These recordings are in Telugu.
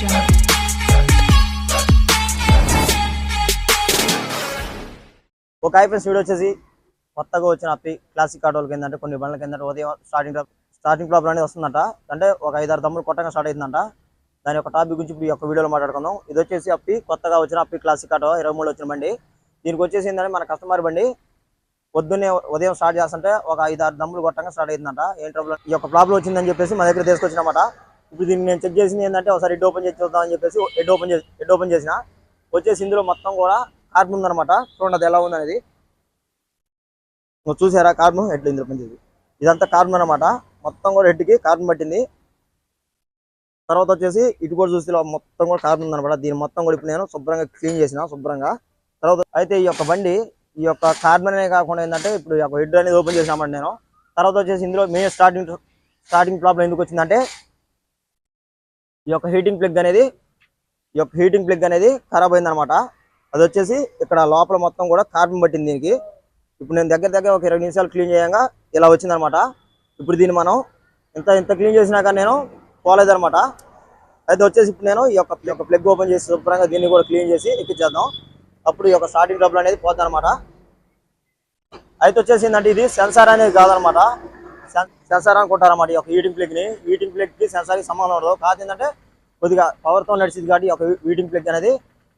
jungle. ఒక ఐపీఎస్ వీడియో వచ్చేసి కొత్తగా వచ్చిన అప్పి క్లాసిక్ ఆటోలకి ఏంటంటే కొన్ని బండ్ల కింద ఉదయం స్టార్టింగ్ స్టార్టింగ్ ప్రాబ్లం అనేది వస్తుందంట. అంటే ఒక ఐదారు తమ్ముడు కొట్టగా స్టార్ట్ అయిందంట. దాని యొక్క టాపిక్ గురించి ఇప్పుడు ఈ యొక్క వీడియోలో మాట్లాడుకుందాం. ఇది వచ్చేసి అప్పి కొత్తగా వచ్చిన అప్పి క్లాసిక్ ఆటో ఇరవై మూడు వచ్చిన బండి. దీనికి వచ్చేసి ఏంటంటే మన కస్టమర్ బండి పొద్దున్నే ఉదయం స్టార్ట్ చేస్తుంటే ఒక ఐదారు దమ్ములు కొట్టంగా స్టార్ట్ అయిందంట. ఏం ప్రాబ్లం ఈ యొక్క ప్రాబ్లం వచ్చిందని చెప్పేసి మా దగ్గర తీసుకొచ్చినమాట. ఇప్పుడు దీన్ని నేను చెక్ చేసింది ఏంటంటే ఒకసారి హెడ్ ఓపెన్ చేసి చూద్దామని చెప్పేసి హెడ్ ఓపెన్ చేసి హెడ్ ఓపెన్ చేసిన. వచ్చేసి ఇందులో మొత్తం కూడా కార్బన్ ఉందన్నమాట. చూడండి అది ఎలా ఉందనేది. నువ్వు చూసారా కార్బన్? హెడ్ ఇందులో పనిచేసి ఇదంతా కార్బన్ అనమాట మొత్తం కూడా హెడ్కి కార్బన్ పట్టింది. తర్వాత వచ్చేసి ఇటు కూడా చూస్తే మొత్తం కూడా కార్బన్ ఉందనమాట దీన్ని మొత్తం కూడా ఇప్పుడు నేను శుభ్రంగా క్లీన్ చేసిన శుభ్రంగా. తర్వాత అయితే ఈ యొక్క బండి ఈ యొక్క కార్బన్ అనే కాకుండా ఏంటంటే ఇప్పుడు ఈ యొక్క హెడ్ అనేది ఓపెన్ చేసినామండి నేను. తర్వాత వచ్చేసి ఇందులో మెయిన్ స్టార్టింగ్ స్టార్టింగ్ ప్రాబ్లం ఎందుకు వచ్చిందంటే ఈ యొక్క హీటింగ్ ప్లగ్ అనేది ఈ యొక్క హీటింగ్ ప్లగ్ అనేది ఖరాబ్ అయిందనమాట. అది వచ్చేసి ఇక్కడ లోపల మొత్తం కూడా కార్బన్ పట్టింది దీనికి. ఇప్పుడు నేను దగ్గర దగ్గర ఒక ఇరవై నిమిషాలు క్లీన్ చేయంగా ఇలా వచ్చిందనమాట. ఇప్పుడు దీన్ని మనం ఇంత ఇంత క్లీన్ చేసినా కానీ నేను పోలేదనమాట. అయితే వచ్చేసి ఇప్పుడు నేను ఈ యొక్క ఈ యొక్క ప్లగ్ ఓపెన్ చేసి శుభ్రంగా దీన్ని కూడా క్లీన్ చేసి ఎక్కించేద్దాం అప్పుడు ఈ యొక్క స్టార్టింగ్ ట్రబుల్ అనేది పోతుందనమాట అయితే వచ్చేసి ఏంటంటే ఇది సెన్సార్ అనేది కాదనమాట. సెన్సార్ అనుకుంటారన్నమాట ఈ యొక్క హీటింగ్ ప్లగ్ని హీటింగ్ ప్లగ్కి కి సెన్సార్కి సంబంధం ఉండదు. కాదు ఏంటంటే కొద్దిగా పవర్తో నడిచింది కాబట్టి ఒక వీటింగ్ ప్లగ్ అనేది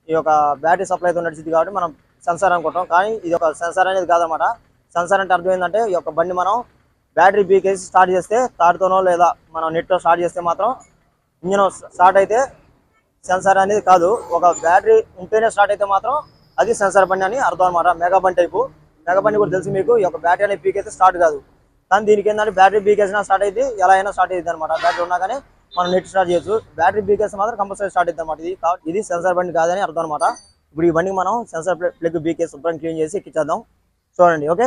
ఈ యొక్క బ్యాటరీ సప్లైతో నడిచింది కాబట్టి మనం సెన్సార్ అనుకుంటాం. కానీ ఇది ఒక సెన్సార్ అనేది కాదనమాట సెన్సార్ అంటే అర్థం ఏంటంటే ఈ యొక్క బండి మనం బ్యాటరీ బీకేసి స్టార్ట్ చేస్తే తాడుతోనో లేదా మనం నెట్ స్టార్ట్ చేస్తే మాత్రం ఇంజిన్ స్టార్ట్ అయితే సెన్సార్ అనేది కాదు. ఒక బ్యాటరీ ఉంటేనే స్టార్ట్ అయితే మాత్రం అది సెన్సార్ బండి అని అర్థం అనమాట మెగా బండి టైపు మెగా బండి కూడా తెలుసు మీకు. ఈ యొక్క బ్యాటరీ అనేది పీక్ అయితే స్టార్ట్ కాదు. కానీ దీనికి ఏంటంటే బ్యాటరీ బీకేసినా వేసినా స్టార్ట్ అయితే ఎలా అయినా స్టార్ట్ అయ్యింది అనమాట బ్యాటరీ ఉన్నా కానీ మనం నెట్ స్టార్ట్ చేయొచ్చు. బ్యాటరీ బీకేస్ మాత్రం కంపల్సరీ స్టార్ట్ అవుతుంది అనమాట ఇది. కాబట్టి ఇది సెన్సార్ బండి కాదని అర్థం అనమాట ఇప్పుడు ఈ బండికి మనం సెన్సార్ ప్లగ్ బీకేస్ శుభ్రం క్లీన్ చేసి ఎక్కించేద్దాం చూడండి ఓకే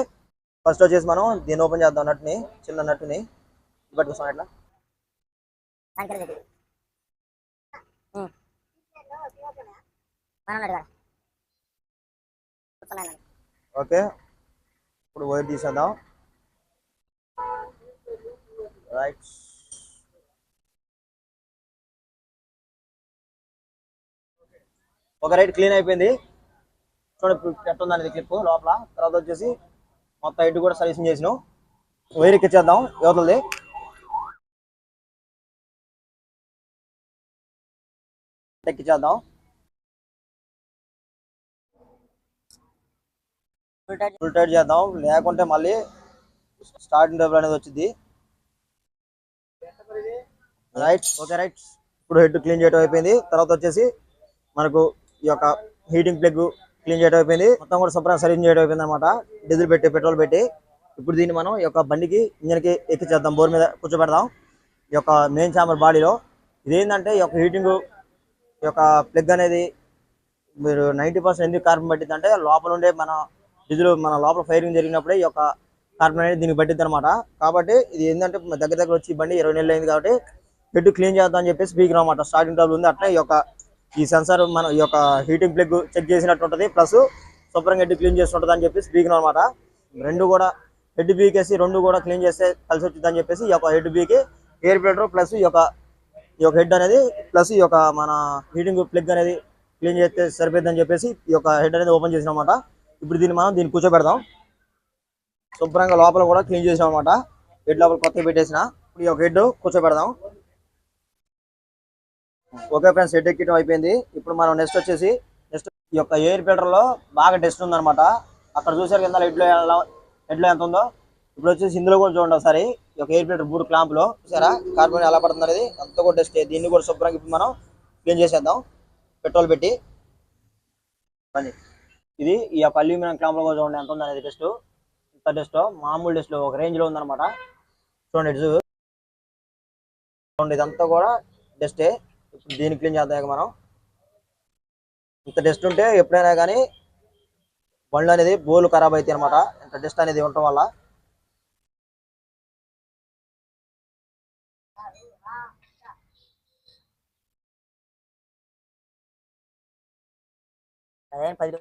ఫస్ట్ వచ్చేసి మనం దీన్ని ఓపెన్ చేద్దాం నట్టుని చిన్న నట్టుని పట్టుకొస్తాం ఎట్లా ఓకే. ఇప్పుడు వైర్ తీసేద్దాం. రైట్ ఒక రైట్ క్లీన్ అయిపోయింది. చూడండి ఇప్పుడు ఎట్టుంది అనేది క్లిప్ లోపల. తర్వాత వచ్చేసి మొత్తం హెడ్ కూడా సర్వీసింగ్ చేసినాం. వైర్ ఎక్కిచ్చేద్దాం యువతలది ఎక్కిచ్చేద్దాం. ఫుల్ టైట్ చేద్దాం. లేకుంటే మళ్ళీ స్టార్టింగ్ డబ్బులు అనేది వచ్చింది రైట్ ఓకే రైట్ ఇప్పుడు హెడ్ క్లీన్ చేయడం అయిపోయింది. తర్వాత వచ్చేసి మనకు ఈ యొక్క హీటింగ్ ప్లగ్ క్లీన్ చేయడం అయిపోయింది. మొత్తం కూడా శుభ్రంగా సర్వీస్ చేయడం అయిపోయింది అనమాట డీజిల్ పెట్టి పెట్రోల్ పెట్టి. ఇప్పుడు దీన్ని మనం ఈ యొక్క బండికి ఇంజన్కి ఎక్కించేద్దాం బోర్ మీద కూర్చోబెడదాం. ఈ యొక్క మెయిన్ చాంబర్ బాడీలో. ఇదేంటంటే ఈ యొక్క హీటింగ్ ఈ యొక్క ప్లగ్ అనేది మీరు నైంటీ పర్సెంట్ ఎందుకు కార్బన్ పట్టింది అంటే లోపల ఉండే మన డీజిల్ మన లోపల ఫైరింగ్ జరిగినప్పుడే ఈ యొక్క కార్బన్ అనేది దీనికి పట్టింది అనమాట కాబట్టి ఇది ఏంటంటే మన దగ్గర దగ్గర వచ్చి బండి ఇరవై నెలలు అయింది కాబట్టి హెడ్ క్లీన్ చేద్దాం అని చెప్పేసి స్పీకర్ అనమాట స్టార్టింగ్ ట్రబుల్ ఉంది. అట్లా ఈ యొక్క ఈ సెన్సార్ మన ఈ యొక్క హీటింగ్ ప్లగ్ చెక్ చేసినట్టు ఉంటుంది ప్లస్ శుభ్రంగా హెడ్ క్లీన్ చేస్తుంటుంది అని చెప్పి స్పీకర్ అనమాట రెండు కూడా హెడ్ బీకేసి రెండు కూడా క్లీన్ చేస్తే కలిసి వచ్చింది అని చెప్పేసి ఈ యొక్క హెడ్ బీకి ఎయిర్ ఫిల్టర్ ప్లస్ ఈ యొక్క ఈ యొక్క హెడ్ అనేది ప్లస్ ఈ యొక్క మన హీటింగ్ ప్లగ్ అనేది క్లీన్ చేస్తే సరిపోద్దని చెప్పేసి ఈ యొక్క హెడ్ అనేది ఓపెన్ చేసిన అనమాట ఇప్పుడు దీన్ని మనం దీన్ని కూర్చోబెడదాం. శుభ్రంగా లోపల కూడా క్లీన్ చేసాం అనమాట హెడ్ లోపల కొత్తగా పెట్టేసిన. ఇప్పుడు ఈ యొక్క హెడ్ కూర్చోబెడదాం. ఓకే ఫ్రెండ్స్ హెడ్ ఎక్కడం అయిపోయింది. ఇప్పుడు మనం నెక్స్ట్ వచ్చేసి నెక్స్ట్ ఈ యొక్క ఎయిర్ ఫిల్టర్లో బాగా టెస్ట్ ఉందన్నమాట. అక్కడ చూసారు కింద హెడ్లో ఎలా- హెడ్లో ఎంత ఉందో ఇప్పుడు వచ్చేసి ఇందులో కూడా చూడండి ఒకసారి. ఈ యొక్క ఎయిర్ ఫిల్టర్ బూట్ క్లాంప్లో చూసారా? కార్బన్ ఎలా పడుతుంది అనేది అంత కూడా టెస్ట్ దీన్ని కూడా శుభ్రంగా ఇప్పుడు మనం క్లీన్ చేసేద్దాం. పెట్రోల్ పెట్టి. ఇది ఈ యొక్క అల్యూమినియం క్లాంప్లో కూడా చూడండి ఎంత ఉంది అనేది టెస్ట్ ఇంత టెస్ట్ మామూలు టెస్ట్ ఒక రేంజ్లో ఉందన్నమాట. చూడండి ఇటు చూడండి ఇదంతా కూడా డస్టే దీన్ని క్లీన్ చేద్దాం ఇక మనం? ఇంత డస్ట్ ఉంటే ఎప్పుడైనా కానీ బండ్లు అనేది బోలు ఖరాబ్ అవుతాయి అనమాట ఇంత డస్ట్ అనేది ఉండటం వల్ల. అదే పది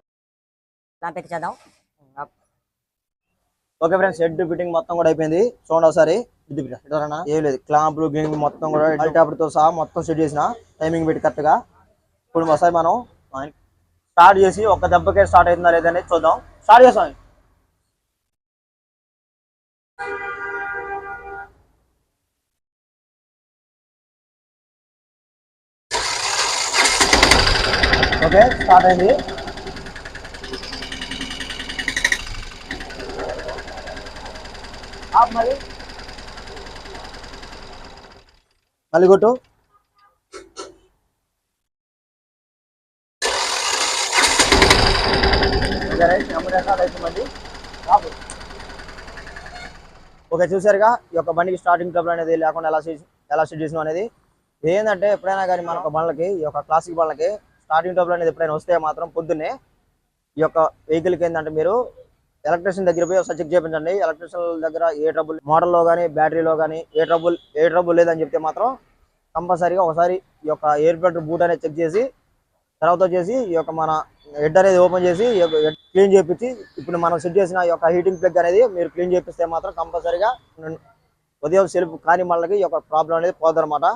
దాంట్లో ఎక్కించేద్దాం ఓకే ఫ్రెండ్స్ హెడ్ ఫిట్టింగ్ మొత్తం కూడా అయిపోయింది. చూడండి ఒకసారి. ఇది? ఏం లేదు. క్లాంపులు గ్లింగ్ మొత్తం కూడా మల్టాపర్తో సహా మొత్తం సెట్ చేసిన టైమింగ్ పెట్టి కరెక్ట్గా ఇప్పుడు ఒకసారి మనం స్టార్ట్ చేసి ఒక దెబ్బకే స్టార్ట్ అవుతుందా లేదనేది చూద్దాం. స్టార్ట్ చేస్తాం ఓకే స్టార్ట్ అయింది. మరి. మళ్ళీ కొట్టు ఓకే రైట్ ఓకే చూసారుగా ఈ యొక్క బండికి స్టార్టింగ్ ట్రబుల్ అనేది లేకుండా ఎలా సెట్ ఎలా సెట్ చేసినాం అనేది. ఏంటంటే ఎప్పుడైనా కానీ మన బండ్లకి ఈ యొక్క క్లాసిక్ బండ్లకి స్టార్టింగ్ ట్రబుల్ అనేది ఎప్పుడైనా వస్తే మాత్రం పొద్దున్నే ఈ యొక్క వెహికల్కి ఏంటంటే మీరు ఎలక్ట్రీషియన్ దగ్గర పోయి ఒకసారి చెక్ చేయించండి. ఎలక్ట్రీషియన్ దగ్గర ఏ ట్రబుల్ మోటార్లో కానీ బ్యాటరీలో కానీ ఏ ట్రబుల్ ఏ ట్రబుల్ లేదని చెప్తే మాత్రం కంపల్సరీగా ఒకసారి ఈ యొక్క ఎయిర్ ఫిల్టర్ బూట్ అనేది చెక్ చేసి తర్వాత వచ్చేసి ఈ యొక్క మన హెడ్ అనేది ఓపెన్ చేసి క్లీన్ చేపించి ఇప్పుడు మనం సెట్ చేసిన ఈ యొక్క హీటింగ్ ప్లగ్ అనేది మీరు క్లీన్ చేపిస్తే మాత్రం కంపల్సరీగా ఉదయం సెల్ఫ్ కాని వాళ్ళకి ఈ యొక్క ప్రాబ్లం అనేది పోదన్నమాట.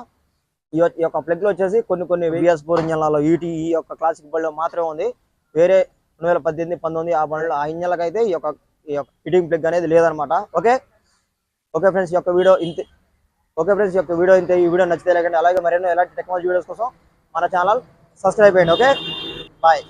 ఈ యొక్క- ప్లగ్లో లో వచ్చేసి కొన్ని కొన్ని విఎస్ ఫోర్ ఇంజన్లలో ఈటీ ఈ యొక్క క్లాసిక్ బండ్లో మాత్రమే ఉంది. వేరే రెండు వేల పద్దెనిమిది పంతొమ్మిది ఆ బండ్లో ఆ ఇంజన్లకు అయితే ఈ యొక్క ఈ యొక్క ప్లగ్ అనేది లేదనమాట ఓకే? ఓకే ఫ్రెండ్స్ యొక్క వీడియో ఇంత ఓకే ఫ్రెండ్స్ యొక్క వీడియో ఇంతే. ఈ వీడియో నచ్చితే లేకండి అలాగే మరెన్నో ఎలాంటి టెక్నాలజీ వీడియోస్ కోసం మన ఛానల్ సబ్స్క్రైబ్ చేయండి. ఓకే? బాయ్.